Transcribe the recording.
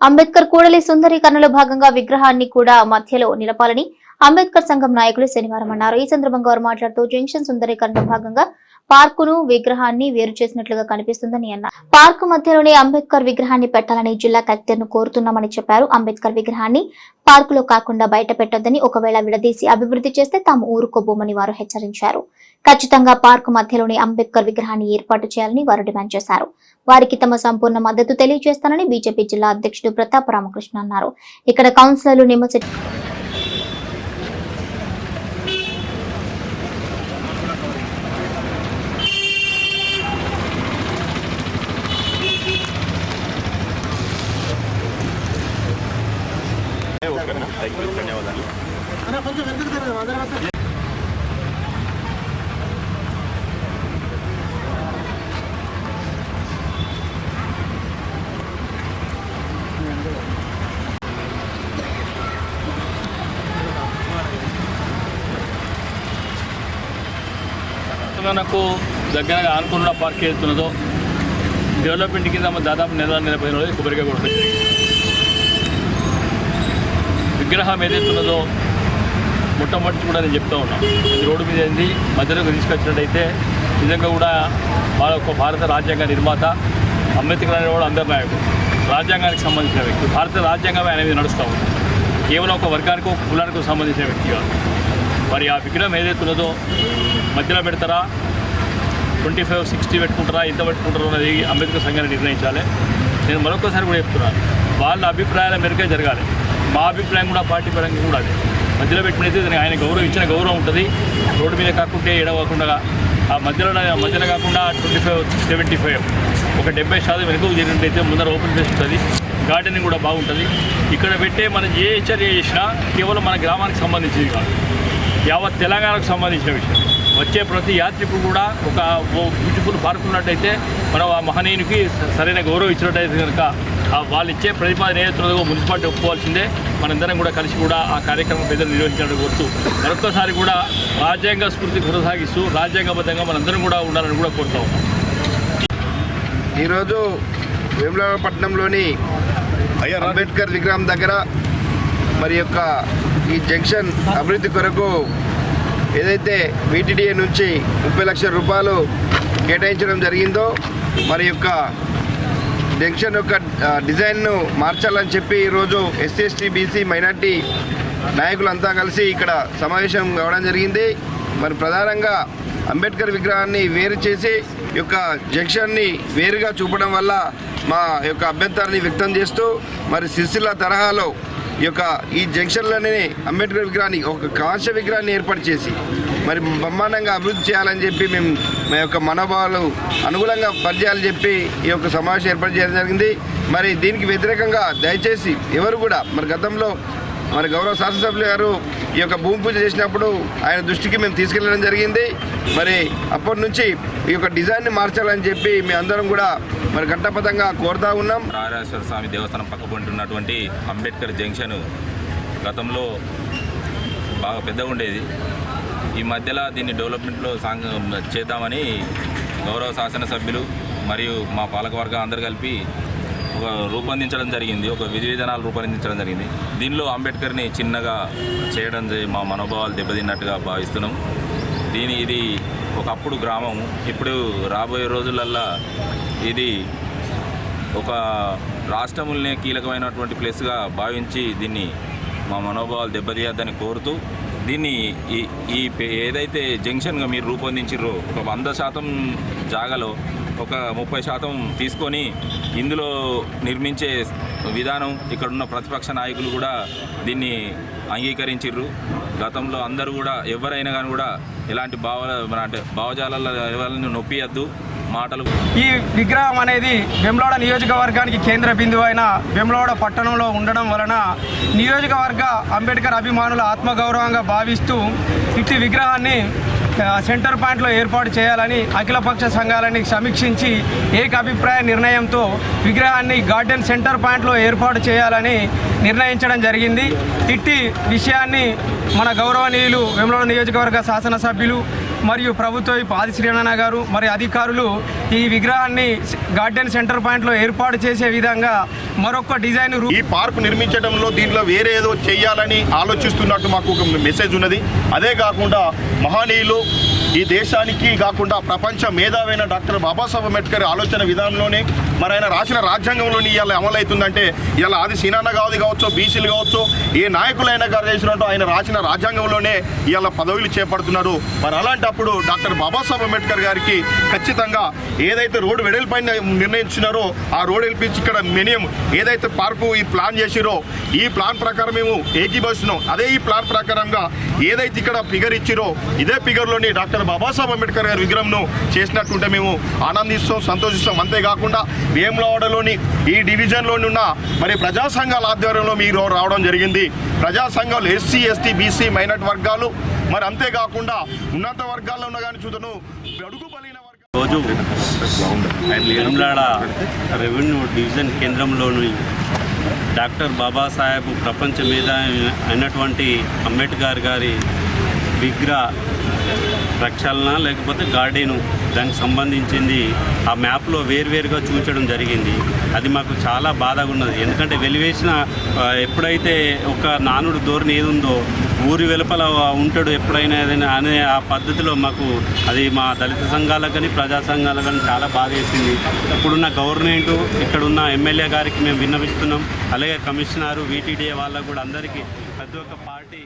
అంబేద్కర్ కూడలి సుందరీకరణలో భాగంగా విగ్రహాన్ని కూడా మధ్యలో నిలపాలని అంబేద్కర్ సంఘం నాయకులు శనివారం అన్నారు. ఈ సందర్భంగా వారు మాట్లాడుతూ జంక్షన్ సుందరీకరణలో భాగంగా పార్కును విగ్రహాన్ని వేరు చేసినట్లుగా కనిపిస్తుందని అన్నారు. పార్కు మధ్యలోనే అంబేద్కర్ విగ్రహాన్ని పెట్టాలని జిల్లా కలెక్టర్ను కోరుతున్నామని చెప్పారు. అంబేద్కర్ విగ్రహాన్ని పార్కులో కాకుండా బయట పెట్టొద్దని ఒకవేళ విడదీసి అభివృద్ధి చేస్తే తాము ఊరుకోబోమని వారు హెచ్చరించారు. ఖచ్చితంగా పార్కు మధ్యలోనే అంబేద్కర్ విగ్రహాన్ని ఏర్పాటు చేయాలని వారు డిమాండ్ చేశారు. వారికి తమ సంపూర్ణ మద్దతు తెలియజేస్తానని బీజేపీ జిల్లా అధ్యక్షుడు ప్రతాప్ రామకృష్ణ అన్నారు. ఇక్కడ కౌన్సిలర్లు నిమ్మశెట్టి తెలంగాణకు దగ్గరగా ఆనుకున్న పార్క్ వెళ్తున్నదో డెవలప్మెంట్ కింద దాదాపు నెల నెల పదిహేను రోజులు కొబ్బరికాయ కొట్టడం విగ్రహం ఏదైతున్నదో మొట్టమొదటి కూడా నేను చెప్తా ఉన్నా. ఇది రోడ్డు మీద ఏంది? మధ్యలోకి తీసుకొచ్చినట్టయితే నిజంగా కూడా వాళ్ళ ఒక భారత రాజ్యాంగ నిర్మాత అంబేద్కర్ అనేవాడు అందరి నాయకుడు. రాజ్యాంగానికి సంబంధించిన వ్యక్తి. భారత రాజ్యాంగమే అనేది నడుస్తూ ఉంది. కేవలం ఒక వర్గానికి ఒక కులానికి సంబంధించిన వ్యక్తి కాదు. మరి ఆ విగ్రహం ఏదైతున్నదో మధ్యలో పెడతారా? ట్వంటీ ఫైవ్ సిక్స్టీ పెట్టుకుంటారా? ఎంత పెట్టుకుంటారో అనేది అంబేద్కర్ సంఘాన్ని నిర్ణయించాలి. నేను మరొకసారి కూడా చెప్తున్నాను వాళ్ళ అభిప్రాయాల మేరకే జరగాలి. మా అభిప్రాయం కూడా పార్టీ పరంగా కూడా అదే. మధ్యలో పెట్టినైతే దానికి ఆయన గౌరవం ఇచ్చిన గౌరవం ఉంటుంది. రోడ్డు మీద కాకుంటే ఎడవకుండా ఆ మధ్యలో మధ్యలో కాకుండా ట్వంటీ ఫైవ్ సెవెంటీ ఫైవ్ ఒక డెబ్బై శాతం వెనుకకు జరిగినట్టయితే ముందర ఓపెన్ ప్లేస్ ఉంటుంది. గార్డెనింగ్ కూడా బాగుంటుంది. ఇక్కడ పెట్టే మనం ఏ చర్య చేసినా కేవలం మన గ్రామానికి సంబంధించింది కాదు. యావత్ తెలంగాణకు సంబంధించిన విషయం. వచ్చే ప్రతి యాత్రికుడు కూడా ఒక ఓ బ్యూటిఫుల్ పార్క్ ఉన్నట్టయితే మనం ఆ మహనీయునికి సరైన గౌరవం ఇచ్చినట్టయితే కనుక ఆ వాళ్ళు ఇచ్చే ప్రతిపాదన ఏదైతుందో మున్సిపాలిటీ ఒప్పుకోవాల్సిందే మనందరం కూడా కలిసి కూడా ఆ కార్యక్రమం పెద్దలు నిర్వహించడానికి కోరుతూ మరొకసారి కూడా రాజ్యాంగ స్ఫూర్తి కొనసాగిస్తూ రాజ్యాంగబద్ధంగా మనందరం కూడా ఉండాలని కూడా కోరుతా ఉన్నాం ఈరోజు వేములపట్నంలోని. అంబేద్కర్ విగ్రహం దగ్గర మరి యొక్క ఈ జంక్షన్ అభివృద్ధి కొరకు ఏదైతే వీటీడీఏ నుంచి ముప్పై లక్షల రూపాయలు కేటాయించడం జరిగిందో మరి యొక్క జంక్షన్ యొక్క డిజైన్ను మార్చాలని చెప్పి ఈరోజు ఎస్సీ ఎస్టీ బీసీ మైనార్టీ నాయకులంతా కలిసి ఇక్కడ సమావేశం కావడం జరిగింది. మరి ప్రధానంగా అంబేద్కర్ విగ్రహాన్ని వేరు చేసి యొక్క జంక్షన్ని వేరుగా చూపడం వల్ల మా యొక్క అభ్యంతరాన్ని వ్యక్తం చేస్తూ మరి సిరిసిల్ల తరహాలో ఈ యొక్క ఈ జంక్షన్లోనే అంబేద్కర్ విగ్రహాన్ని ఒక కాంస్య విగ్రహాన్ని ఏర్పాటు చేసి మరి బ్రహ్మాండంగా అభివృద్ధి చేయాలని చెప్పి మేము మా యొక్క మనోభావాలు అనుగుణంగా పనిచేయాలని చెప్పి ఈ యొక్క సమావేశం ఏర్పాటు చేయడం జరిగింది. మరి దీనికి వ్యతిరేకంగా దయచేసి ఎవరు కూడా మరి గతంలో మరి గౌరవ శాసనసభ్యులు గారు ఈ యొక్క భూమి పూజ చేసినప్పుడు ఆయన దృష్టికి మేము తీసుకెళ్ళడం జరిగింది. మరి అప్పటి నుంచి ఈ యొక్క డిజైన్ని మార్చాలని చెప్పి మీ అందరం కూడా మరి ఘట్టపథంగా కోరుతా ఉన్నాం. రాజరాజేశ్వర స్వామి దేవస్థానం పక్కపొంటి ఉన్నటువంటి అంబేద్కర్ జంక్షన్ గతంలో బాగా పెద్దగా ఉండేది. ఈ మధ్యలో దీన్ని డెవలప్మెంట్లో సాంగ్ చేద్దామని గౌరవ శాసనసభ్యులు మరియు మా పాలకవర్గం అందరు కలిపి ఒక రూపొందించడం జరిగింది. ఒక విధి విధానాలు రూపొందించడం జరిగింది. దీనిలో అంబేద్కర్ని చిన్నగా చేయడం మా మనోభావాలు దెబ్బతిన్నట్టుగా భావిస్తున్నాం. దీని ఇది ఒకప్పుడు గ్రామము ఇప్పుడు రాబోయే రోజులల్లా ఇది ఒక రాష్ట్రములనే కీలకమైనటువంటి ప్లేస్గా భావించి దీన్ని మా మనోభావాలు దెబ్బతీయద్దని కోరుతూ దీన్ని ఈ ఈ పే- ఏదైతే జంక్షన్గా మీరు రూపొందించారో ఒక వంద శాతం జాగాలో ఒక ముప్పై శాతం తీసుకొని ఇందులో నిర్మించే విధానం ఇక్కడున్న ప్రతిపక్ష నాయకులు కూడా దీన్ని అంగీకరించిర్రు. గతంలో అందరూ కూడా ఎవరైనా కానీ కూడా ఎలాంటి భావ అంటే భావజాలలో ఎవరిని నొప్పియద్దు మాటలు ఈ విగ్రహం అనేది వెమ్లవాడ నియోజకవర్గానికి కేంద్ర బిందువు అయిన వెమ్లవాడ పట్టణంలో ఉండడం వలన నియోజకవర్గ అంబేద్కర్ అభిమానుల ఆత్మగౌరవంగా భావిస్తూ ఇట్టి విగ్రహాన్ని సెంటర్ పాయింట్లో ఏర్పాటు చేయాలని అఖిలపక్ష సంఘాలని సమీక్షించి ఏకాభిప్రాయ నిర్ణయంతో విగ్రహాన్ని గార్డెన్ సెంటర్ పాయింట్లో ఏర్పాటు చేయాలని నిర్ణయించడం జరిగింది. ఇట్టి విషయాన్ని మన గౌరవనీయులు వెమ్లవాడ నియోజకవర్గ శాసనసభ్యులు మరియు ప్రభుత్వ ఆది శ్రీనారాయణ గారు మరి అధికారులు ఈ విగ్రహాన్ని గార్డెన్ సెంటర్ పాయింట్లో ఏర్పాటు చేసే విధంగా మరొక డిజైన్ ఈ పార్క్ నిర్మించడంలో దీంట్లో వేరే ఏదో చేయాలని ఆలోచిస్తున్నట్టు మాకు ఒక మెసేజ్ ఉన్నది. అదే కాకుండా మహనీయులు ఈ దేశానికి కాకుండా ప్రపంచ మేధావైన డాక్టర్ బాబాసాహెబ్ అంబేద్కర్ ఆలోచన విధానంలోనే మరి ఆయన రాసిన రాజ్యాంగంలోని ఇవాళ అమలవుతుందంటే ఇవాళ ఆది సీనాన్న కావది కావచ్చు బీసీలు కావచ్చు ఏ నాయకులైనా గారు చేసినట్టు ఆయన రాసిన రాజ్యాంగంలోనే ఇవాళ పదవులు చేపడుతున్నారు. మరి అలాంటప్పుడు డాక్టర్ బాబాసాహెబ్ అంబేద్కర్ గారికి ఖచ్చితంగా ఏదైతే రోడ్డు వెడల్పైన నిర్ణయించినారో ఆ రోడ్ వెలిపించి ఇక్కడ మినియం ఏదైతే పార్కు ఈ ప్లాన్ చేసిరో ఈ ప్లాన్ ప్రకారం మేము ఏకీభవిస్తున్నాం. అదే ఈ ప్లాన్ ప్రకారంగా ఏదైతే ఇక్కడ ఫిగర్ ఇచ్చిరో ఇదే ఫిగర్లోని డాక్టర్ బాబాసాహెబ్ అంబేద్కర్ గారి విగ్రహంను చేసినట్టుంటే మేము ఆనందిస్తాం సంతోషిస్తాం. అంతేకాకుండా వేములవాడలోని ఈ డివిజన్లోని ఉన్న మరి ప్రజా సంఘాల ఆధ్వర్యంలో మీరు రావడం జరిగింది. ప్రజా సంఘాలు ఎస్సీ ఎస్టీ బీసీ మైనార్టీ వర్గాలు మరి అంతేకాకుండా ఉన్నత వర్గాల్లో ఉన్న కానీ చూడను అడుగు బలిగిన రోజు వేములాడ రెవెన్యూ డివిజన్ కేంద్రంలోని డాక్టర్ బాబాసాహెబ్ ప్రపంచ మీద అయినటువంటి అంబేద్కర్ గారి విగ్రహ ప్రక్షాళన లేకపోతే గార్డెను దానికి సంబంధించింది ఆ మ్యాప్లో వేరువేరుగా చూపించడం జరిగింది. అది మాకు చాలా బాధగా ఉన్నది. ఎందుకంటే వెలివేసిన ఎప్పుడైతే ఒక నానుడు ధోరణి ఏది ఉందో ఊరి వెలుపల ఉంటాడు ఎప్పుడైనా ఏదైనా అనే ఆ పద్ధతిలో మాకు అది మా దళిత సంఘాలకు కానీ ప్రజా సంఘాలకు కానీ చాలా బాధ వేసింది. ఇప్పుడున్న గవర్నమెంట్ ఇక్కడున్న ఎమ్మెల్యే గారికి మేము విన్నవిస్తున్నాం. అలాగే కమిషనరు వీటీడీఏ వాళ్ళకు కూడా అందరికీ ప్రతి ఒక్క పార్టీ